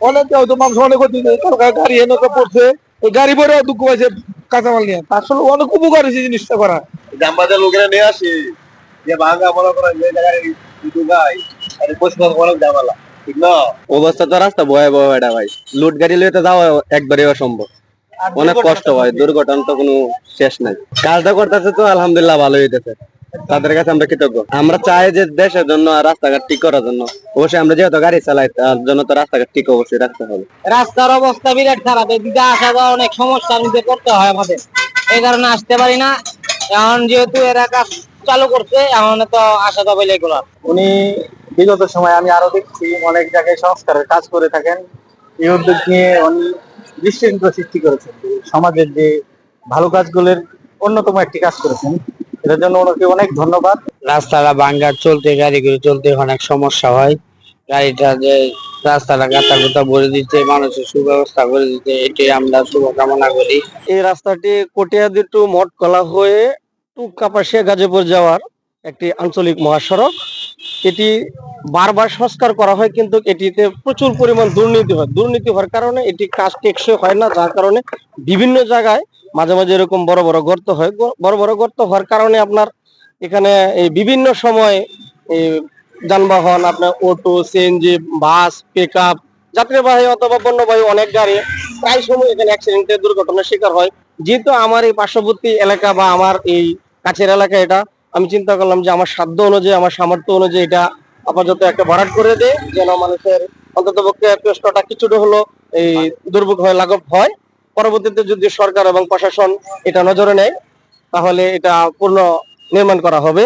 অনেক হয়তো মানুষ অনেক ক্ষতি গাড়ি পড়ছে। ওই গাড়ি ভরে দুঃখ পাইছে কাঁচামাল নিয়ে। আসলে অনেক উপকার হয়েছে জিনিসটা করা আমাদের লোকেরা নিয়ে আসি। যে ভাঙা মনে করেন যে জায়গায় ঢুকাই আর পশ্চিমবঙ্গ অনেক জামালা ঠিক না? অবস্থা তো রাস্তা ভয়াবহ এটা ভাই। লুট গাড়ি লইতে যাওয়া একবারে অসম্ভব। অনেক কষ্ট হয় দুর্ঘটনা তো কোনো শেষ নাই। কাজটা করতেছে তো আলহামদুলিল্লাহ ভালো হইতেছে। তাদের কাছে আমরা কৃতজ্ঞ। আমরা চাই যে দেশের জন্য রাস্তাঘাট ঠিক করার জন্য। অবশ্যই আমরা যেহেতু গাড়ি চালাই তার জন্য তো রাস্তাঘাট ঠিক অবশ্যই রাখতে হবে। রাস্তার অবস্থা বিরাট খারাপ। এদিকে আসা যাওয়া অনেক সমস্যার মধ্যে করতে হয় আমাদের। এই কারণে আসতে পারি না। এখন যেহেতু এরা কাজ চালু করছে এখন তো আসা যাবে এগুলো উনি বিগত সময় আমি আরও দেখছি অনেক জায়গায় সংস্কারের কাজ করে থাকেন। এই উদ্যোগ নিয়ে উনি দৃষ্টান্ত সৃষ্টি করেছেন। সমাজের যে ভালো কাজগুলোর অন্যতম একটি কাজ করেছেন। এটার জন্য ওনাকে অনেক ধন্যবাদ। রাস্তাটা ভাঙ্গার চলতে গাড়ি গাড়িগুলো চলতে অনেক সমস্যা হয়। গাড়িটা যে রাস্তাটা গাতা গুতা ভরে দিতে মানুষের সুব্যবস্থা করে দিতে এটি আমরা শুভকামনা করি। এই রাস্তাটি কটিয়াদি টু মঠকলা হয়ে টু কাপাসিয়া গাজীপুর যাওয়ার একটি আঞ্চলিক মহাসড়ক। এটি বারবার সংস্কার করা হয়, কিন্তু এটিতে প্রচুর পরিমাণ দুর্নীতি হয়। দুর্নীতি হওয়ার কারণে এটি কাজ টেকসই হয় না, যার কারণে বিভিন্ন জায়গায় মাঝে মাঝে এরকম বড় বড় গর্ত হয়। বড় বড় গর্ত হওয়ার কারণে আপনার এখানে এই বিভিন্ন সময় যানবাহন, আপনার auto CNG bus pick up যাত্রীবাহী অথবা পণ্যবাহী অনেক গাড়ি প্রায় সময় এখানে অ্যাক্সিডেন্টের দুর্ঘটনার শিকার হয়। যেহেতু আমার এই পার্শ্ববর্তী এলাকা বা আমার এই কাছের এলাকা এটা, আমি চিন্তা করলাম যে আমার সাধ্য অনুযায়ী, আমার সামর্থ্য অনুযায়ী এটা আপাতত একটা ভরাট করে দেয় যেন মানুষের অন্তত পক্ষে কষ্টটা কিছুটা হলো এই দুর্ভোগ হয়, লাঘব হয়। পরবর্তীতে যদি সরকার এবং প্রশাসন এটা নজরে নেয়, তাহলে এটা পূর্ণ নির্মাণ করা হবে।